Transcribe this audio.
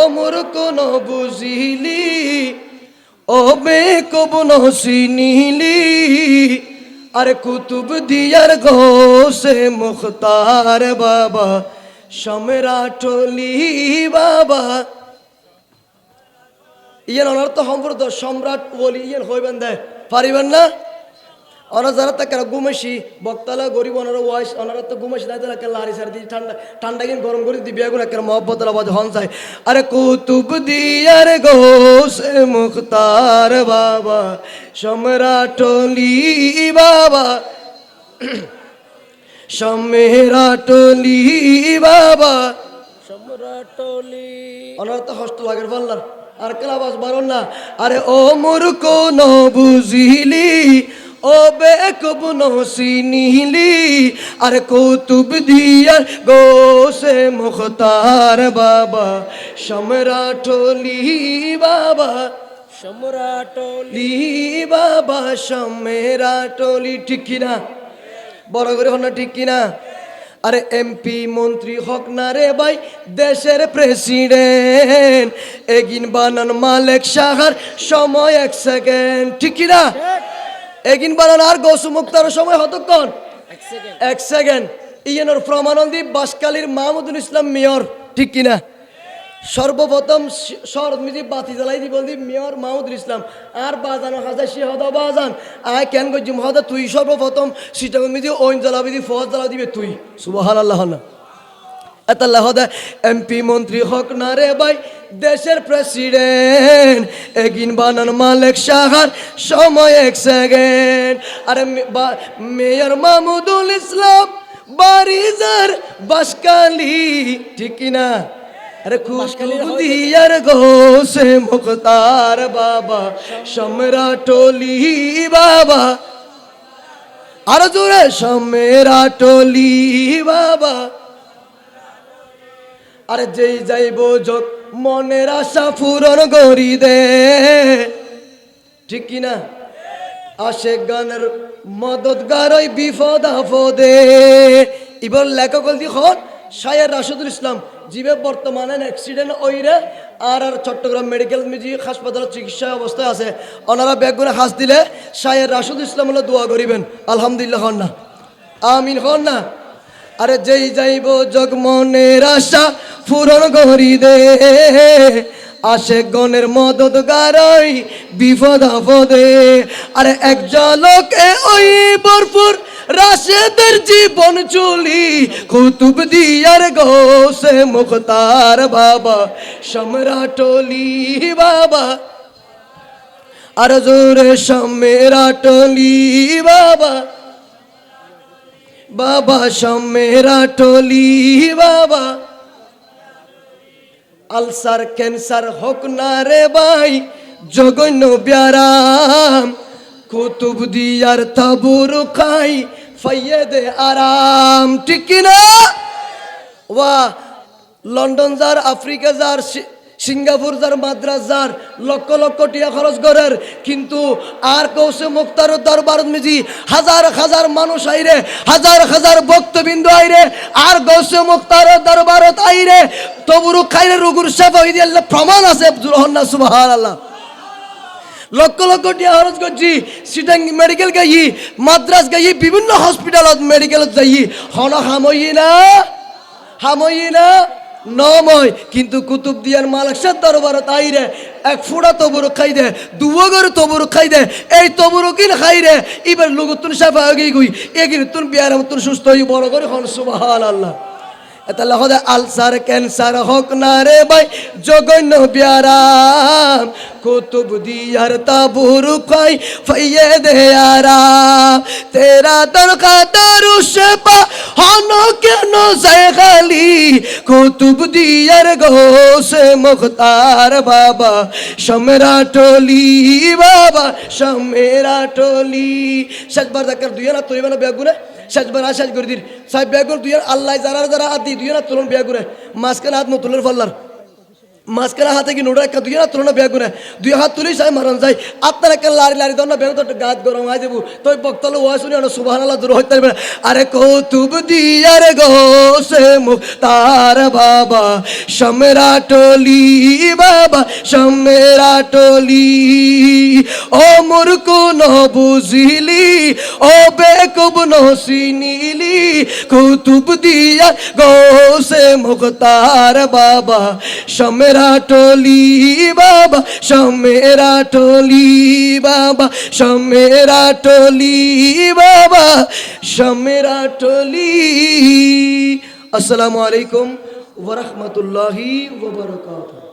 অমর কোন বুঝিলি, ও বে কবন চিনিলি, আর কুতুব দিয়ার ঘোষে মুখতার বাবা সম্রাটলি বাবা। ইয়েন অনার তো সম্প্রদ সম্রাট বলি ইয়েন হইবেন দেয় পারিবেন না? ওরা যারা তাকে ঘুমেছি বক্তালা গরিব ওনারা ওয়াইস ওনারা তো ঘুমেছি না তারা লারি সারি দিয়ে ঠান্ডা ঠান্ডা কিন গরম করে দিবি এগুলো একটা মহব্বত আবাজ হন যায়। আরে কুতুব দিয়ার গোসে মুখতার বাবা সম্রাটলি বাবা সম্রাটলি বাবা সম্রাটলি ওনার তো হস্ত লাগের পাল্লার আর কেলা বাস বারণ না। আরে ও মূর্খ ন বুঝিলি ও বেকুব নসিনিলি আরে কৌতুব দিয়ার গোসে মুখতার বাবা। সম্রাটলি বাবা সম্রাটলি বাবা সম্রাটলি ঠিক কিনা? বড় করে হন ঠিক কিনা? আরে এমপি মন্ত্রী হক না রে ভাই দেশের প্রেসিডেন্ট। এগিন বানান মালেক সাহার সময় এক সেকেন্ড ঠিক কিনা? এগিন বানান আর গৌসু মুক্তার সময় হতক্ষণ। এক সেকেন্ড ইয়েনর প্রমানন্দী বাসকালীর মাহমুদুল ইসলাম মেয়র ঠিক কিনা? সর্বপ্রথম শরৎ মিজি বাতি জ্বালাই দি বলদি মেয়র মাহমুদুল ইসলাম আর বাজান হাজা সে হদা বাজান। আয় কেন গজ্জি মহদা তুই সর্বপ্রথম সিটা মিজি ওইন জ্বালাবি দি ফজ জ্বালা দিবে তুই। সুবাহান আল্লাহ। না এতাল্লাহ এমপি মন্ত্রী হক না রে ভাই দেশের প্রেসিডেন্ট এগিন বানান মালিক সাহার সময় এক সেকেন্ড। আরে মেয়র মাহমুদুল ইসলাম বারিজার বাসকালি ঠিক কিনা আরে হয় দিয়ার মুখতার বাবা সম্রাটলি বাবা। আর জোরে সম্রাটলি বাবা। আরে যেই যাইব যোগ মনের আশা পূরণ করি দে। ঠিক কিনা? আসে গানের মদতগার ওই বিপদ আপদে। এবার লেখক দি হন, শায়ের রাশিদুল ইসলাম, জীবে বর্তমানে অ্যাক্সিডেন্ট ওইরে আর আর চট্টগ্রাম মেডিকেল মিজি হাসপাতালে চিকিৎসা অবস্থায় আছে। ওনারা ব্যাগগুলো হাস দিলে শায়ের রাশিদুল ইসলাম হলে দোয়া করিবেন। আলহামদুলিল্লাহ, হন না। আমিন, হন না। আরে যেই যাইব জগ মনের আশা পূরণ করি দে। আসে গণের মদত গারই বিপদ আপদে। আরে এক জলকে ওই ভরপুর রাশেদের জীবন চলি, কুতুব দিয়ার গোসে মুখতার বাবা সম্রাটলি বাবা। আর জোরে সম্রাটলি বাবা। বাবা সম্মেরা টলি, বাবা। আলসার ক্যান্সার হোক না রে ভাই জগন্য ব্যারাম। কুতুব দিয়ার তাবুর খাই ফাইয়ে দে আরাম। ঠিক কিনা? ওয়া, লন্ডন যার, আফ্রিকা যার সিঙ্গাপুর যার মাদ্রাস, যার লক্ষ লক্ষ টিয়া খরচ করার, কিন্তু আর কৌশে মুক্তার দরবার মিজি, হাজার হাজার মানুষ আইরে, হাজার হাজার ভক্তবিন্দু আইরে, আর গৌসে মুক্তার দরবারত আইরে, তবুরু খাইরে রুগুর সাফ হই দিয়ে প্রমাণ আছে জুরহন্না সুবহান আল্লাহ লক্ষ লক্ষ টিয়া খরচ করছি, সিটাং মেডিকেল গাই মাদ্রাস গাই বিভিন্ন হসপিটালত মেডিকেলত যাই হন হামই না হামই না নময়, কিন্তু কুতুব দিয়ার মালাকসার দরবার তাই রে, এক ফুড়া তবরুক খাই দে দুবগর তবরুক খাই দে, এই তবরুকিন খাই রে, এবার লোক তুন সাফা গই, এগিন তুন বিয়ার তুন সুস্থ হই, বড় করে হন সুবাহ আল্লাহ তাহলে হদে আলসার, ক্যান্সার হোক না রে ভাই জগন্য বিয়ারাম কুতুব দিয়ার তাবুরু খাই ফাইয়ে দে আরাম তেরা দরকা দারু সেবা হন কেন খালি? কুতুব দিয়ার গোসে মুখতার বাবা সম্রাটলি বাবা সম্রাটলি শেষবার দেখার দুই না তুই মানে বেগুনে শেষবার আর শেষ করে দিন সাহেব বেগুন দুই আল্লাহ যারা যারা আদি দুই না তুলন করে। মাঝখানে হাত নতুলের ফল্লার। মাঝখানে হাতে কি নোটা একটা দুই হাত না ব্যাগ করে। দুই হাত তুলি সাই মারন যাই আপনার একটা লারি লারি দন না ব্যাগ তো গাত গরম হয়ে যাব। তো বক্তল ওয়া শুনি, আনো সুবাহ আল্লাহ দূর হইতে পারবে। আরে কৌতুব দিয়ার গো, সে মুক্তার বাবা সমরা টলি বাবা। সমরা টলি ও মুরকু ন বুঝিলি ও বেকুব নসিনিলি, কুতুব দিয়া গো সে মুক্তার বাবা সমরা টলি বাবা সমরা টলি বাবা সমরা টলি বাবা সমরা টলি আসসালামু আলাইকুম ওয়া রাহমাতুল্লাহি ওয়া বারাকাতুহু।